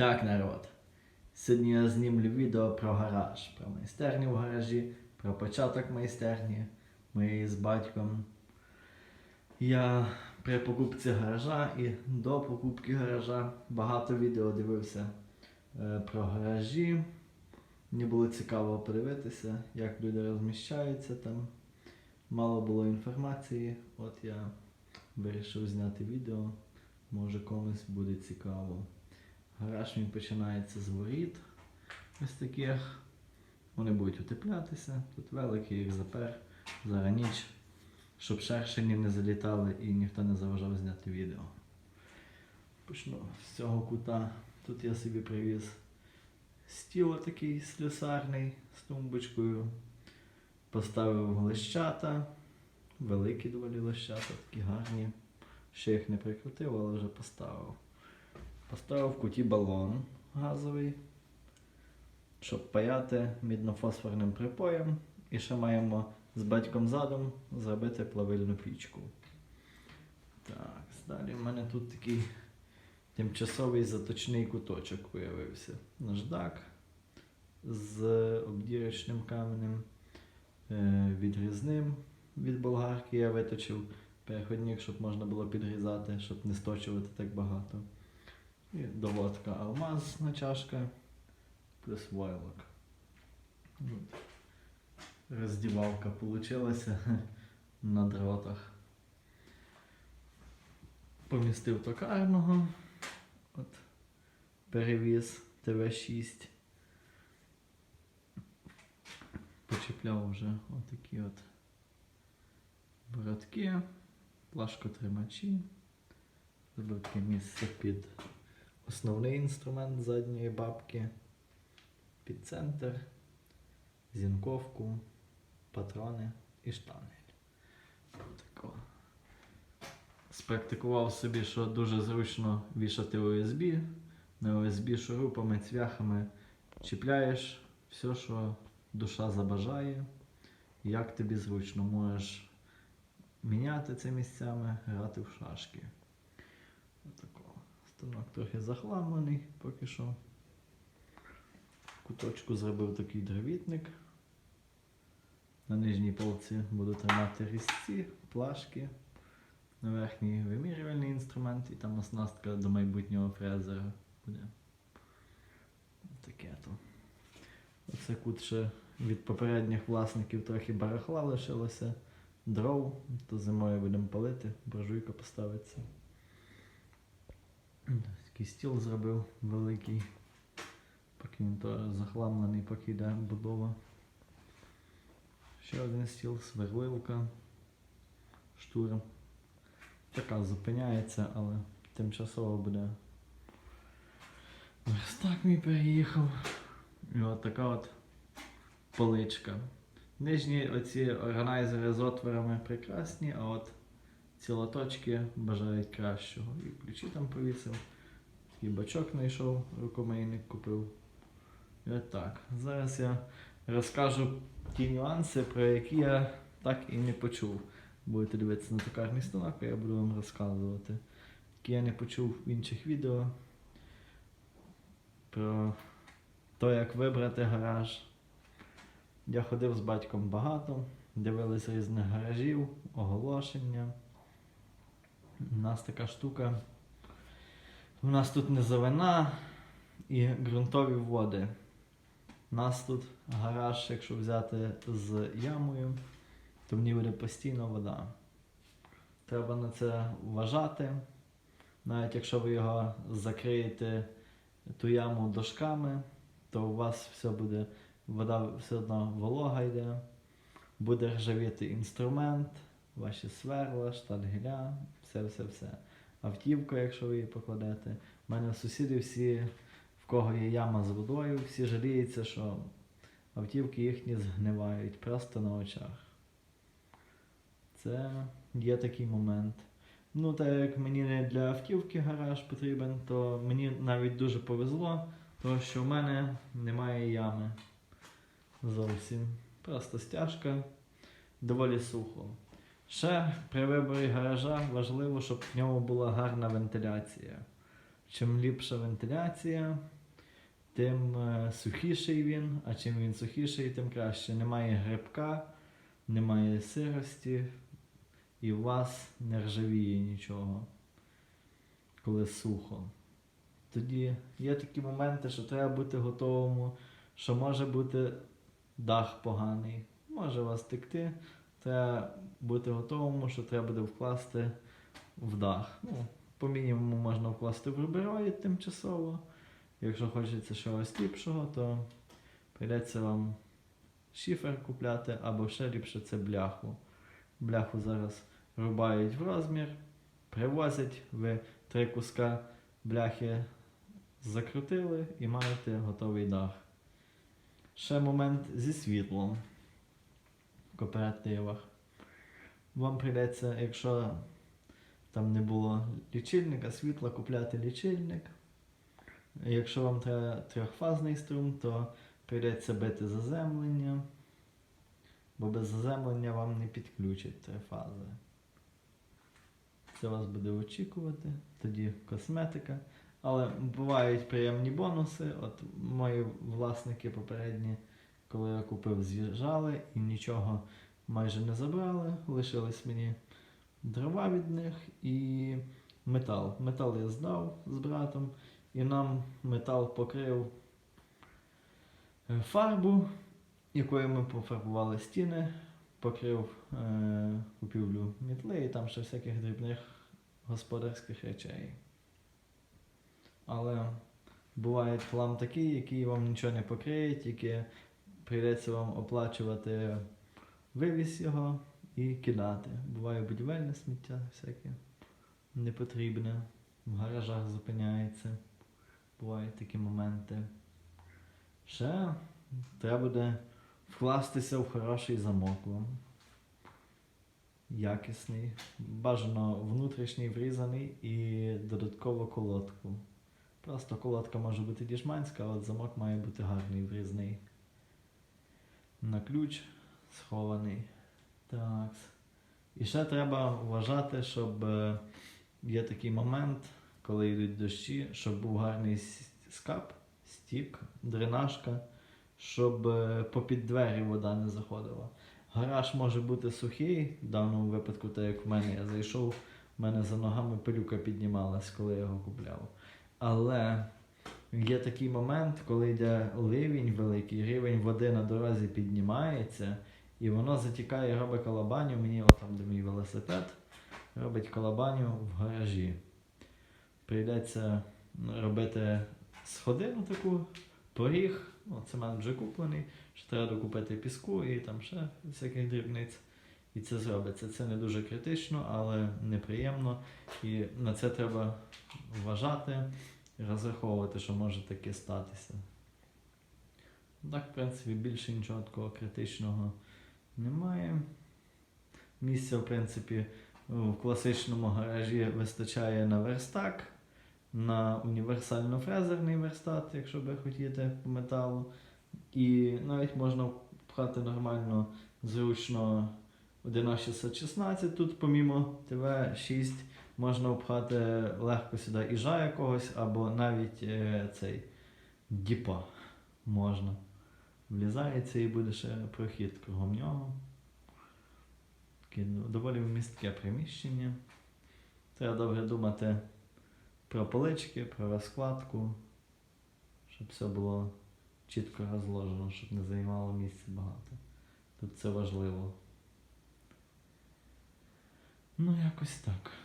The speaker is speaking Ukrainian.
Так, народ. Сьогодні я знімлю відео про гараж, про майстерню в гаражі, про початок майстерні моєї з батьком. Я при покупці гаража і до покупки гаража багато відео дивився е, про гаражі. Мені було цікаво подивитися, як люди розміщаються там. Мало було інформації, от я вирішив зняти відео. Може комусь буде цікаво. Гараж він починається з воріт. Ось таких. Вони будуть утеплятися. Тут великий їх запер. Зараз ніч. Щоб шершені не залітали і ніхто не заважав зняти відео. Почну з цього кута. Тут я собі привіз стіл такий слюсарний з тумбочкою. Поставив лещата. Великі доволі лещата, такі гарні. Ще їх не прикрутив, але вже поставив. Поставив в куті балон газовий, щоб паяти міднофосфорним припоєм. І ще маємо з батьком задом зробити плавильну пічку. Так, далі в мене тут такий тимчасовий заточний куточок появився. Наждак з обдірочним каменем, е, відрізним від болгарки я виточив переходник, щоб можна було підрізати, щоб не сточувати так багато. І доводка алмазна чашка плюс войлок. От. Роздівалка получилася на дротах. Помістив токарного. От. Перевіз ТВ6. Почепляв вже отакі от бородки, плашкотримачі. Зробив таке місце під основний інструмент задньої бабки, під центр, зінковку, патрони і штангель. Тако. Спрактикував собі, що дуже зручно вішати USB. На USB шурупами, цвяхами чіпляєш все, що душа забажає. Як тобі зручно, можеш міняти це місцями, грати в шашки. Станок трохи захламлений поки що. В куточку зробив такий дровітник. На нижній полці буду тримати різці, плашки. На верхній вимірювальний інструмент і там оснастка до майбутнього фрезера буде. Таке то. Оце кут ще від попередніх власників трохи барахла лишилося. Дров, то зимою будемо палити, буржуйка поставиться. Такий стіл зробив великий. Поки він то захламлений, поки йде будова. Ще один стіл, сверлилка, штура. Така зупиняється, але тимчасово буде. Ось так мій переїхав. І от така от поличка. Нижні оці органайзери з отворами прекрасні, а от ці лоточки бажають кращого. І ключі там повісив, і бачок знайшов, рукомийник купив. І от так. Зараз я розкажу ті нюанси, про які я так і не почув. Будете дивитися на токарний станок, а я буду вам розказувати. Які я не почув в інших відео. Про те, як вибрати гараж. Я ходив з батьком багато, дивилися різних гаражів, оголошення. У нас така штука. У нас тут низовина і ґрунтові води. У нас тут гараж, якщо взяти з ямою, то в ній буде постійно вода. Треба на це вважати. Навіть якщо ви його закриєте ту яму дошками, то у вас все буде, вода все одно волога йде, буде ржавіти інструмент, ваші сверла, штангеля, все-все-все. Автівка, якщо ви її покладете. У мене сусіди всі, в кого є яма з водою, всі жаліються, що автівки їхні згнивають просто на очах. Це є такий момент. Ну, так як мені не для автівки гараж потрібен, то мені навіть дуже повезло, тому що в мене немає ями. Зовсім. Просто стяжка, доволі сухо. Ще при виборі гаража важливо, щоб в ньому була гарна вентиляція. чим ліпша вентиляція, тим е, сухіший він, а чим він сухіший, тим краще. Немає грибка, немає сирості, і у вас не ржавіє нічого, коли сухо. Тоді є такі моменти, що треба бути готовому, що може бути дах поганий, може вас текти. Треба бути готовому, що треба буде вкласти в дах. Ну, по мінімуму можна вкласти в рубероїд тимчасово. Якщо хочеться чогось ліпшого, то прийдеться вам шифер купляти, або ще ліпше це бляху. Бляху зараз рубають в розмір, привозять, ви три куска бляхи закрутили і маєте готовий дах. Ще момент зі світлом кооперативах. Вам прийдеться, якщо там не було лічильника, світла, купляти лічильник. Якщо вам треба трьохфазний струм, то прийдеться бити заземлення, бо без заземлення вам не підключать три фази. Це вас буде очікувати, тоді косметика. Але бувають приємні бонуси. От мої власники попередні, коли я купив, з'їжджали і нічого майже не забрали. Лишились мені дрова від них і метал. Метал я здав з братом, і нам метал покрив е, фарбу, якою ми пофарбували стіни, покрив е, купівлю мітли і там ще всяких дрібних господарських речей. Але буває хлам такий, який вам нічого не покриє, тільки прийдеться вам оплачувати вивіз його і кидати. Буває будівельне сміття всяке непотрібне, в гаражах зупиняється. Бувають такі моменти. Ще треба буде вкластися в хороший замок вам. Якісний, бажано внутрішній врізаний і додатково колодку. Просто колодка може бути діжманська, а замок має бути гарний врізний. На ключ схований. Так. І ще треба вважати, щоб е, є такий момент, коли йдуть дощі, щоб був гарний скап, стік, дренажка, щоб е, попід двері вода не заходила. Гараж може бути сухий, в даному випадку, так як в мене я зайшов, в мене за ногами пилюка піднімалась, коли я його купляв. Але є такий момент, коли йде ливень великий, рівень води на дорозі піднімається, і воно затікає, робить калабаню. Мені, от там, де мій велосипед, робить калабаню в гаражі. Прийдеться робити сходину таку, поріг, ну, цемент вже куплений, що треба докупити піску і там ще всяких дрібниць. І це зробиться. Це не дуже критично, але неприємно. І на це треба вважати розраховувати, що може таке статися. Так, в принципі, більше нічого такого критичного немає. Місця, в принципі, в класичному гаражі вистачає на верстак, на універсально-фрезерний верстат, якщо ви хотіте по металу. І навіть можна пхати нормально, зручно 11616 тут, помімо ТВ6, можна впхати легко сюди іжа якогось, або навіть е, цей діпа можна. Влізається і буде ще прохід кругом нього. Доволі вмістке приміщення. Треба добре думати про полички, про розкладку, щоб все було чітко розложено, щоб не займало місця багато. Тут це важливо. Ну, якось так.